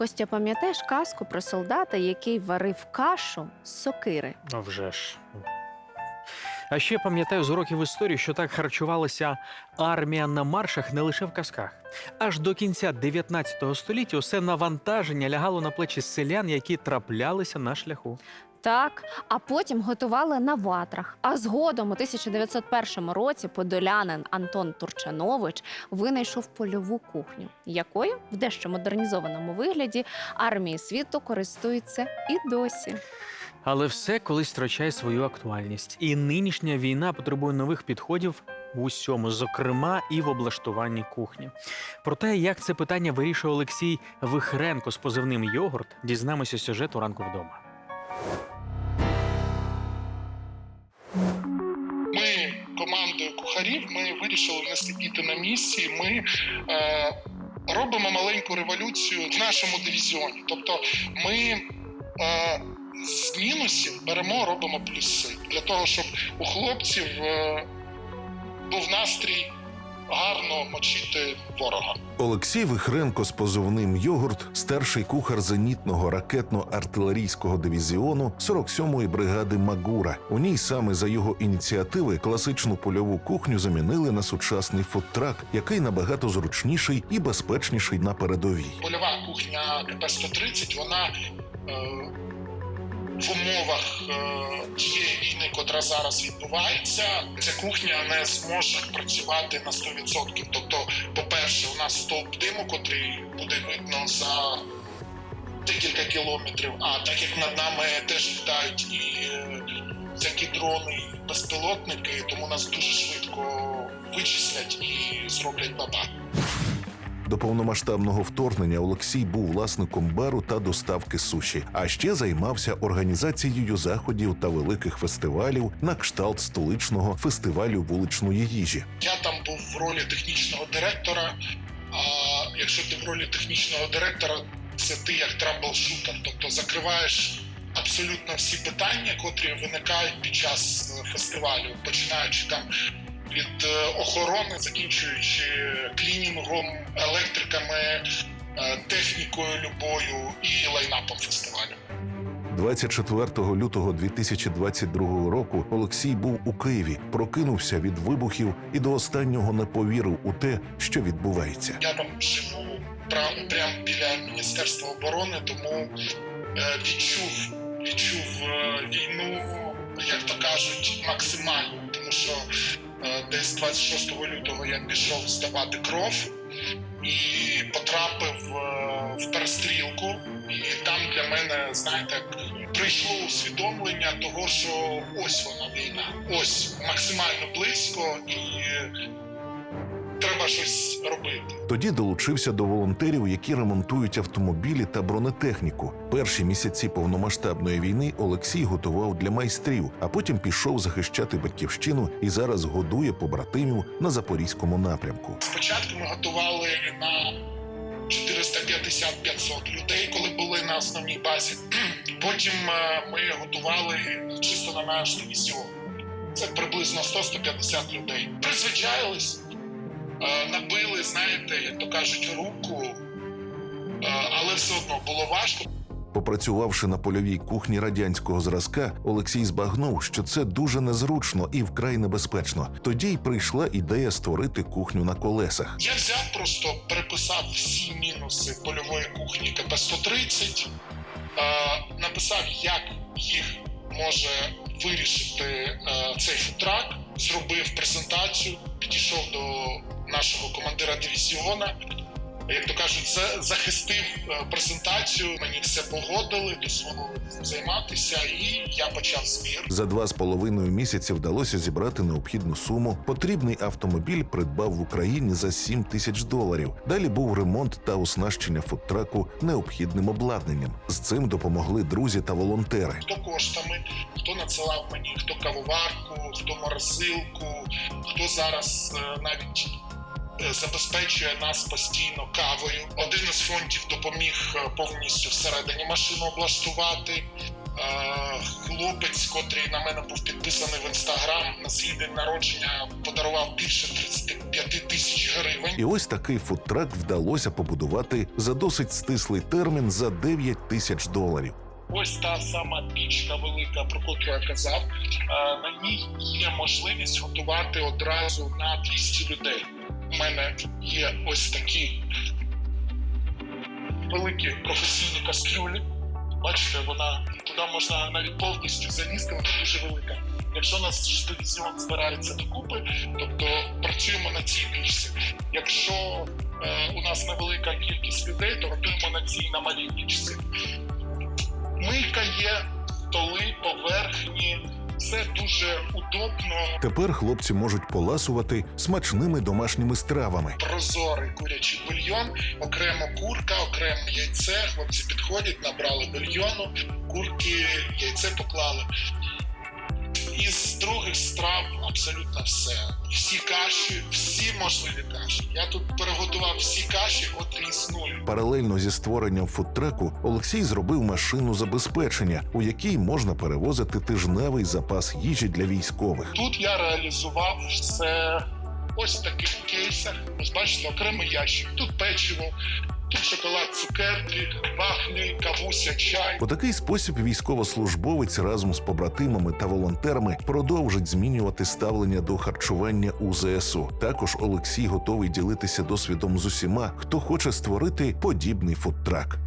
Костя, пам'ятаєш казку про солдата, який варив кашу з сокири? А вже ж. А ще пам'ятаю з уроків історії, що так харчувалася армія на маршах не лише в казках. Аж до кінця 19 століття усе навантаження лягало на плечі селян, які траплялися на шляху. Так, а потім готували на ватрах. А згодом у 1901 році подолянин Антон Турчанович винайшов польову кухню, якою в дещо модернізованому вигляді армії світу користуються і досі. Але все колись втрачає свою актуальність. І нинішня війна потребує нових підходів в усьому, зокрема і в облаштуванні кухні. Про те, як це питання вирішує Олексій Вихренко з позивним йогурт, дізнаємося сюжету ранку вдома. Ми командою кухарів ми вирішили не сидіти на місці. Ми е, робимо маленьку революцію в нашому дивізіоні. Тобто, ми е, з мінусів беремо, робимо плюси для того, щоб у хлопців е, був настрій гарно мочити ворога. Олексій Вихренко з позивним Йогурт, старший кухар зенітного ракетно-артилерійського дивізіону 47-ї бригади Магура. У ній саме за його ініціативи класичну польову кухню замінили на сучасний фудтрак, який набагато зручніший і безпечніший на передовій. Польова кухня КП-130, вона е, в умовах е, тієї війни, котра зараз відбувається, ця кухня не зможе працювати на 100%. Тобто, по-перше, у нас стовп диму, котрий буде видно за декілька кілометрів. А так як над нами теж літають і е, всякі дрони, і безпілотники, тому нас дуже швидко вичислять і зроблять баба. До повномасштабного вторгнення Олексій був власником бару та доставки суші, а ще займався організацією заходів та великих фестивалів на кшталт столичного фестивалю вуличної їжі. Я там був в ролі технічного директора. А якщо ти в ролі технічного директора, це ти як трабл-шутер, тобто закриваєш абсолютно всі питання, котрі виникають під час е, фестивалю, починаючи там від е, охорони, закінчуючи клінінгом, електриками, е, технікою любою і лайнапом фестивалю. 24 лютого 2022 року Олексій був у Києві, прокинувся від вибухів і до останнього не повірив у те, що відбувається. Я там живу прямо біля міністерства оборони, тому е, відчув відчув е, війну, як то кажуть, максимально, тому що десь 26 лютого я пішов здавати кров і потрапив е, в перестрілку. І там для мене, знаєте, прийшло усвідомлення того, що ось вона війна, ось максимально близько, і треба щось робити. Тоді долучився до волонтерів, які ремонтують автомобілі та бронетехніку. Перші місяці повномасштабної війни Олексій готував для майстрів, а потім пішов захищати батьківщину і зараз годує побратимів на запорізькому напрямку. Спочатку ми готували на 450-500 людей, коли були на основній базі. Потім е, ми готували чисто на наш дивізіон. Це приблизно 100-150 людей. Призвичаїлись, е, набили, знаєте, як то кажуть, руку, е, але все одно було важко. Попрацювавши на польовій кухні радянського зразка, Олексій збагнув, що це дуже незручно і вкрай небезпечно. Тоді й прийшла ідея створити кухню на колесах. Я взяв просто переписав всі мінуси польової кухні КП-130, е, написав, як їх може вирішити е, цей футрак, зробив презентацію, підійшов до нашого командира дивізіона. Як то кажуть, за- захистив е, презентацію, мені все погодили, дозволили займатися, і я почав збір. За два з половиною місяці вдалося зібрати необхідну суму. Потрібний автомобіль придбав в Україні за 7 тисяч доларів. Далі був ремонт та оснащення фудтраку необхідним обладнанням. З цим допомогли друзі та волонтери. хто коштами, хто надсилав мені, хто кавоварку, хто морозилку, хто зараз е, навіть забезпечує нас постійно кавою. Один із фондів допоміг е, повністю всередині машину облаштувати. Е, хлопець, котрий на мене був підписаний в інстаграм на свій день народження, подарував більше 35 тисяч гривень. І ось такий фудтрак вдалося побудувати за досить стислий термін за 9 тисяч доларів. Ось та сама пічка велика, про котру я казав. Е, На ній є можливість готувати одразу на 200 людей. Мене є ось такі великі професійні кастрюлі. Бачите, вона туди можна навіть повністю залізти, вона дуже велика. Якщо у нас дивізіон збирається докупи, тобто працюємо на цій пічці. Якщо е, у нас невелика кількість людей, то готуємо на цій на малій пічці. Мийка є, столи, поверхні, все дуже удобно. Тепер хлопці можуть поласувати смачними домашніми стравами. Прозорий курячий бульйон, окремо курка, окремо яйце. Хлопці підходять, набрали бульйону, курки, яйце поклали. Із других страв абсолютно все. Всі каші, всі можливі каші. Я тут переготував всі каші, котрі існують. Паралельно зі створенням фудтреку Олексій зробив машину забезпечення, у якій можна перевозити тижневий запас їжі для військових. Тут я реалізував все ось в таких кейсах. Ось бачите, окремий ящик. Тут печиво, шоколад, цукерки, вафлі, кавуся, чай. У такий спосіб військовослужбовець разом з побратимами та волонтерами продовжить змінювати ставлення до харчування у ЗСУ. Також Олексій готовий ділитися досвідом з усіма, хто хоче створити подібний фудтрак.